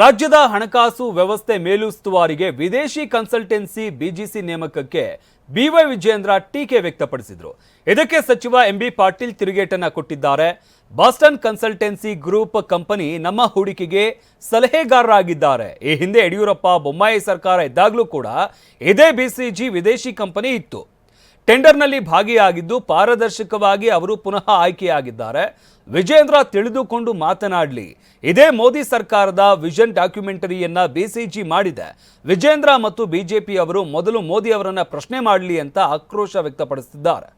ರಾಜ್ಯದ ಹಣಕಾಸು ವ್ಯವಸ್ಥೆ ಮೇಲುಸ್ತುವಾರಿಗೆ ವಿದೇಶಿ ಕನ್ಸಲ್ಟೆನ್ಸಿ ಬಿಜಿಸಿ ನೇಮಕಕ್ಕೆ ಬಿವೈ ವಿಜಯೇಂದ್ರ ಟೀಕೆ ವ್ಯಕ್ತಪಡಿಸಿದರು. ಇದಕ್ಕೆ ಸಚಿವ ಎಂಬಿ ಪಾಟೀಲ್ ತಿರುಗೇಟನ್ನ ಕೊಟ್ಟಿದ್ದಾರೆ. ಬಾಸ್ಟನ್ ಕನ್ಸಲ್ಟೆನ್ಸಿ ಗ್ರೂಪ್ ಕಂಪನಿ ನಮ್ಮ ಹೂಡಿಕೆಗೆ ಸಲಹೆಗಾರರಾಗಿದ್ದಾರೆ. ಈ ಹಿಂದೆ ಯಡಿಯೂರಪ್ಪ, ಬೊಮ್ಮಾಯಿ ಸರ್ಕಾರ ಇದ್ದಾಗಲೂ ಕೂಡ ಇದೇ ಬಿಸಿಜಿ ವಿದೇಶಿ ಕಂಪನಿ ಇತ್ತು. ಟೆಂಡರ್ನಲ್ಲಿ ಭಾಗಿಯಾಗಿದ್ದು ಪಾರದರ್ಶಕವಾಗಿ ಅವರು ಪುನಃ ಆಯ್ಕೆಯಾಗಿದ್ದಾರೆ. ವಿಜೇಂದ್ರ ತಿಳಿದುಕೊಂಡು ಮಾತನಾಡಲಿ. ಇದೇ ಮೋದಿ ಸರ್ಕಾರದ ವಿಷನ್ ಡಾಕ್ಯುಮೆಂಟರಿಯನ್ನ ಬಿಸಿಜಿ ಮಾಡಿದೆ. ವಿಜೇಂದ್ರ ಮತ್ತು ಬಿಜೆಪಿ ಅವರು ಮೊದಲು ಮೋದಿ ಅವರನ್ನ ಪ್ರಶ್ನೆ ಮಾಡಲಿ ಅಂತ ಆಕ್ರೋಶ ವ್ಯಕ್ತಪಡಿಸಿದ್ದಾರೆ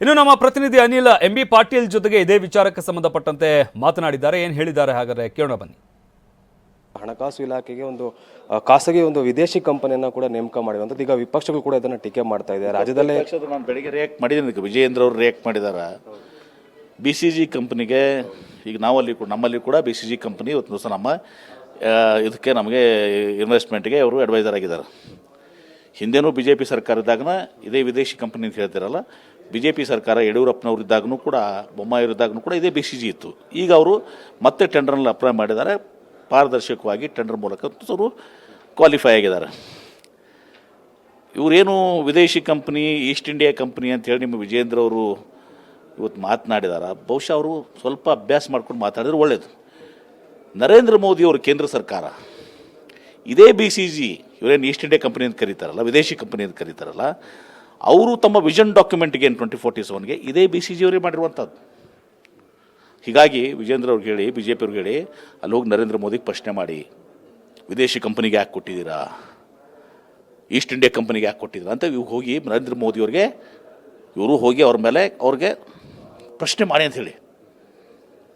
ಇನ್ನು ನಮ್ಮ ಪ್ರತಿನಿಧಿ ಅನಿಲ್ ಎಂ ಬಿ ಪಾಟೀಲ್ ಜೊತೆಗೆ ಇದೇ ವಿಚಾರಕ್ಕೆ ಸಂಬಂಧಪಟ್ಟಂತೆ ಮಾತನಾಡಿದ್ದಾರೆ. ಏನು ಹೇಳಿದ್ದಾರೆ ಹಾಗಾದರೆ ಕೇಳೋಣ ಬನ್ನಿ. ಹಣಕಾಸು ಇಲಾಖೆಗೆ ಒಂದು ಖಾಸಗಿ ಒಂದು ವಿದೇಶಿ ಕಂಪನಿಯನ್ನು ಕೂಡ ನೇಮಕ ಮಾಡಿರುವಂಥದ್ದು ಈಗ ವಿಪಕ್ಷಗಳು ಕೂಡ ಇದನ್ನು ಟೀಕೆ ಮಾಡ್ತಾ ಇದೆ. ರಾಜ್ಯದಲ್ಲೇ ನಾನು ಬೆಳಿಗ್ಗೆ ರಿಯಾಕ್ಟ್ ಮಾಡಿದ್ದೀನಿ ವಿಜೇಂದ್ರ ವಿಜಯೇಂದ್ರ ಅವರು ರಿಯಾಕ್ಟ್ ಮಾಡಿದ್ದಾರೆ ಬಿ ಸಿ ಜಿ ಕಂಪ್ನಿಗೆ ಈಗ ನಾವಲ್ಲಿ ಕೂಡ, ನಮ್ಮಲ್ಲಿ ಕೂಡ ಬಿ ಸಿ ಜಿ ಕಂಪ್ನಿ ಇವತ್ತು ದಿವಸ ನಮ್ಮ ಇದಕ್ಕೆ ನಮಗೆ ಇನ್ವೆಸ್ಟ್ಮೆಂಟ್ಗೆ ಅವರು ಅಡ್ವೈಸರ್ ಆಗಿದ್ದಾರೆ. ಹಿಂದೆನೂ ಬಿ ಜೆ ಪಿ ಸರ್ಕಾರ ಇದ್ದಾಗನ ಇದೇ ವಿದೇಶಿ ಕಂಪ್ನಿ ಅಂತ ಹೇಳ್ತಿರಲ್ಲ ಬಿ ಜೆ ಪಿ ಸರ್ಕಾರ ಯಡಿಯೂರಪ್ಪನವ್ರು ಇದ್ದಾಗನೂ ಕೂಡ ಬೊಮ್ಮಾಯಿರು ಇದ್ದಾಗನೂ ಕೂಡ ಇದೇ ಬಿ ಸಿ ಜಿ ಇತ್ತು. ಈಗ ಅವರು ಮತ್ತೆ ಟೆಂಡರ್ನಲ್ಲಿ ಅಪ್ಲೈ ಮಾಡಿದ್ದಾರೆ. ಪಾರದರ್ಶಕವಾಗಿ ಟೆಂಡರ್ ಮೂಲಕ ಅವರು ಕ್ವಾಲಿಫೈ ಆಗಿದ್ದಾರೆ. ಇವರೇನು ವಿದೇಶಿ ಕಂಪ್ನಿ, ಈಸ್ಟ್ ಇಂಡಿಯಾ ಕಂಪ್ನಿ ಅಂತೇಳಿ ನಿಮ್ಮ ವಿಜೇಂದ್ರ ಅವರು ಇವತ್ತು ಮಾತನಾಡಿದಾರ. ಬಹುಶಃ ಅವರು ಸ್ವಲ್ಪ ಅಭ್ಯಾಸ ಮಾಡ್ಕೊಂಡು ಮಾತಾಡಿದ್ರೆ ಒಳ್ಳೆಯದು ನರೇಂದ್ರ ಮೋದಿ ಅವರು ಕೇಂದ್ರ ಸರ್ಕಾರ. ಇದೇ ಬಿ ಸಿ ಜಿ ಇವರೇನು ಈಸ್ಟ್ ಇಂಡಿಯಾ ಕಂಪ್ನಿ ಅಂತ ಕರೀತಾರಲ್ಲ, ವಿದೇಶಿ ಕಂಪನಿ ಅಂತ ಕರೀತಾರಲ್ಲ, ಅವರು ತಮ್ಮ ವಿಷನ್ ಡಾಕ್ಯುಮೆಂಟ್ಗೆ ಏನು ಟ್ವೆಂಟಿ ಫೋರ್ಟಿ ಸೆವೆನ್ಗೆ ಇದೇ ಬಿ ಸಿ ಜಿ ಅವರೇ ಮಾಡಿರುವಂಥದ್ದು. ಹೀಗಾಗಿ ವಿಜೇಂದ್ರ ಅವ್ರಿಗೆ ಹೇಳಿ ಬಿ ಜೆ ಪಿ ಅವ್ರಿಗೆ ಹೇಳಿ, ಅಲ್ಲಿ ಹೋಗಿ ನರೇಂದ್ರ ಮೋದಿಗೆ ಪ್ರಶ್ನೆ ಮಾಡಿ, ವಿದೇಶಿ ಕಂಪನಿಗೆ ಯಾಕೆ ಕೊಟ್ಟಿದ್ದೀರಾ? ಈಸ್ಟ್ ಇಂಡಿಯಾ ಕಂಪನಿಗೆ ಯಾಕೆ ಕೊಟ್ಟಿದ್ದೀರಾ? ಅಂತ ಇವ್ ಹೋಗಿ ನರೇಂದ್ರ ಮೋದಿಯವ್ರಿಗೆ ಇವರು ಹೋಗಿ ಅವ್ರ ಮೇಲೆ ಅವ್ರಿಗೆ ಪ್ರಶ್ನೆ ಮಾಡಿ ಅಂತ ಹೇಳಿ.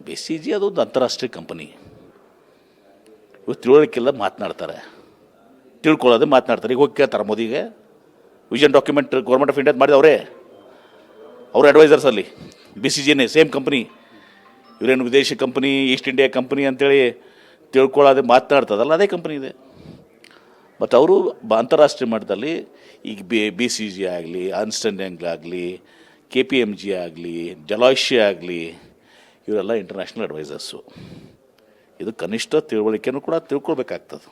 ಬಿ ಸಿ ಜಿ ಅದೊಂದು ಅಂತಾರಾಷ್ಟ್ರೀಯ ಕಂಪನಿ. ಇವ್ರು ತಿಳುವಳಿಕೆಲ್ಲ ಮಾತನಾಡ್ತಾರೆ. ತಿಳ್ಕೊಳ್ಳೋದೇ ಮಾತನಾಡ್ತಾರೆ. ಈಗ ಹೋಗಿ ಕೇಳ್ತಾರೆ ಮೋದಿಗೆ. ವಿಷನ್ ಡಾಕ್ಯುಮೆಂಟ್ ಗೌರ್ಮೆಂಟ್ ಆಫ್ ಇಂಡಿಯಾದ ಮಾಡಿದವರೇ. ಅವ್ರ ಅಡ್ವೈಸರ್ಸಲ್ಲಿ ಬಿ ಸಿ ಜಿನೇ ಸೇಮ್ ಕಂಪ್ನಿ ಇವರೇನು ವಿದೇಶಿ ಕಂಪ್ನಿ, ಈಸ್ಟ್ ಇಂಡಿಯಾ ಕಂಪ್ನಿ ಅಂತೇಳಿ ತಿಳ್ಕೊಳ್ಳೋದೆ ಮಾತನಾಡ್ತದಲ್ಲ, ಅದೇ ಕಂಪ್ನಿ ಇದೆ. ಮತ್ತು ಅವರು ಅಂತಾರಾಷ್ಟ್ರೀಯ ಮಟ್ಟದಲ್ಲಿ ಈಗ ಬಿ ಬಿ ಸಿ ಜಿ ಆಗಲಿ ಆಗಲಿ ಕೆ ಪಿ ಎಂ ಜಿ ಆಗಲಿ ಜಲಾಯ್ಷಿ ಆಗಲಿ, ಇವರೆಲ್ಲ ಇಂಟರ್ನ್ಯಾಷನಲ್ ಅಡ್ವೈಸರ್ಸು ಇದು ಕನಿಷ್ಠ ತಿಳುವಳಿಕೆನೂ ಕೂಡ ತಿಳ್ಕೊಳ್ಬೇಕಾಗ್ತದೆ.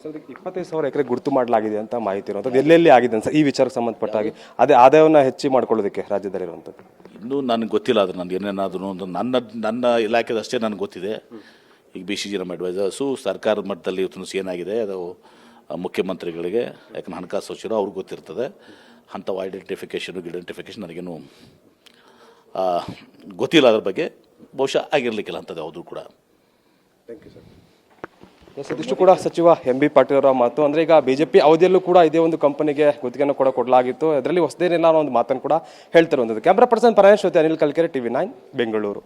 ಸರ್ ಇದಕ್ಕೆ ಇಪ್ಪತ್ತೈದು ಸಾವಿರ ಎಕರೆ ಗುರುತು ಮಾಡಲಾಗಿದೆ ಅಂತ ಮಾಹಿತಿ ಇರುವಂಥದ್ದು. ಎಲ್ಲೆಲ್ಲಿ ಆಗಿದೆ ಸರ್ ಈ ವಿಚಾರಕ್ಕೆ ಸಂಬಂಧಪಟ್ಟ ಹಾಗೆ ಅದೇ ಆದಾಯವನ್ನು ಹೆಚ್ಚು ಮಾಡ್ಕೊಳ್ಳೋದಕ್ಕೆ ರಾಜ್ಯದಲ್ಲಿರುವಂಥದ್ದು. ಇನ್ನೂ ನನಗೆ ಗೊತ್ತಿಲ್ಲ ಅದು ನಾನು ಏನೇನಾದ್ರೂ ಒಂದು ನನ್ನ ನನ್ನ ಇಲಾಖೆದಷ್ಟೇ ನನಗೆ ಗೊತ್ತಿದೆ. ಈಗ ಬಿ ಸಿ ಜಿ ನಮ್ಮ ಅಡ್ವೈಸರ್ಸು ಸರ್ಕಾರದ ಮಟ್ಟದಲ್ಲಿ ಇವತ್ತು ಏನಾಗಿದೆ ಅದು ಮುಖ್ಯಮಂತ್ರಿಗಳಿಗೆ ಯಾಕಂದ್ರೆ ಹಣಕಾಸು ಸಚಿವರು ಅವ್ರಿಗೆ ಗೊತ್ತಿರ್ತದೆ. ಅಂಥವು ಐಡೆಂಟಿಫಿಕೇಷನು ಗಿಡೆಂಟಿಫಿಕೇಷನ್ ನನಗೇನು ಗೊತ್ತಿಲ್ಲ ಅದ್ರ ಬಗ್ಗೆ. ಬಹುಶಃ ಆಗಿರಲಿಕ್ಕಿಲ್ಲ ಅಂಥದ್ದು ಯಾವುದೂ ಕೂಡ. ಎಸ್ ಇದಿಷ್ಟು ಕೂಡ ಸಚಿವ ಎಂ ಬಿ ಪಾಟೀಲ್ ಅವರ ಮಾತು. ಅಂದ್ರೆ ಈಗ ಬಿಜೆಪಿ ಅವಧಿಯಲ್ಲೂ ಕೂಡ ಇದೇ ಒಂದು ಕಂಪನಿಗೆ ಗುತ್ತಿಗೆಯನ್ನು ಕೂಡ ಕೊಡಲಾಗಿತ್ತು. ಅದರಲ್ಲಿ ಹೊಸದೇನಿಲ್ಲ ಅನ್ನೋ ಒಂದು ಮಾತನ್ನು ಕೂಡ ಹೇಳ್ತಾರೆ ಕ್ಯಾಮ್ರಾ ಪರ್ಸನ್ ಪರಾಯಣ್ ಅನಿಲ್ ಕಲ್ಕೆರೆ ಟಿವಿ ನೈನ್ ಬೆಂಗಳೂರು